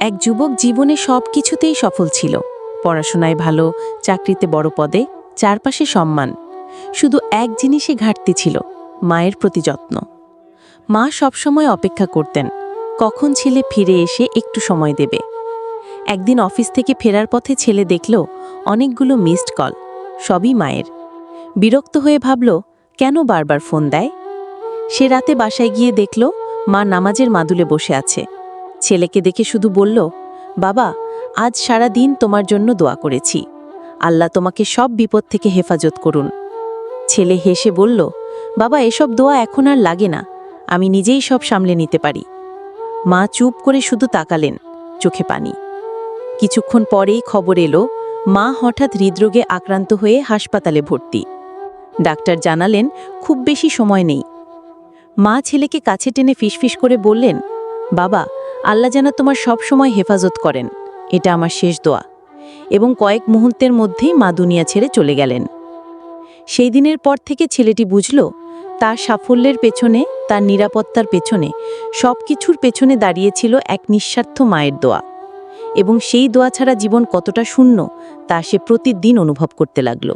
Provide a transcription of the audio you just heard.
এক যুবক জীবনে সব কিছুতেই সফল ছিল। পড়াশোনায় ভালো, চাকরিতে বড় পদে, চারপাশে সম্মান। শুধু এক জিনিসে ঘাটতি ছিল, মায়ের প্রতি যত্ন। মা সবসময় অপেক্ষা করতেন, কখন ছেলে ফিরে এসে একটু সময় দেবে। একদিন অফিস থেকে ফেরার পথে ছেলে দেখল, অনেকগুলো মিসড কল, সবই মায়ের। বিরক্ত হয়ে ভাবল, কেন বারবার ফোন দেয়? সে রাতে বাসায় গিয়ে দেখল, মা নামাজের মাদুলে বসে আছে। ছেলেকে দেখে শুধু বলল, বাবা, আজ সারা দিন তোমার জন্য দোয়া করেছি। আল্লাহ তোমাকে সব বিপদ থেকে হেফাজত করুন। ছেলে হেসে বলল, বাবা, এসব দোয়া এখন আর লাগে না। আমি নিজেই সব সামলে নিতে পারি। মা চুপ করে শুধু তাকালেন, চোখে পানি। কিছুক্ষণ পরেই খবর এলো, মা হঠাৎ হৃদরোগে আক্রান্ত হয়ে হাসপাতালে ভর্তি। ডাক্তার জানালেন, খুব বেশি সময় নেই। মা ছেলেকে কাছে টেনে ফিসফিস করে বললেন, বাবা আল্লাহ যেন তোমার সব সময় হেফাজত করেন। এটা আমার শেষ দোয়া। এবং কয়েক মুহূর্তের মধ্যেই মা দুনিয়া ছেড়ে চলে গেলেন। সেই দিনের পর থেকে ছেলেটি বুঝল, তার সাফল্যের পেছনে, তার নিরাপত্তার পেছনে সব কিছুর পেছনে দাঁড়িয়েছিল এক নিঃস্বার্থ মায়ের দোয়া। এবং সেই দোয়া ছাড়া জীবন কতটা শূন্য, তা সে প্রতিদিন অনুভব করতে লাগল।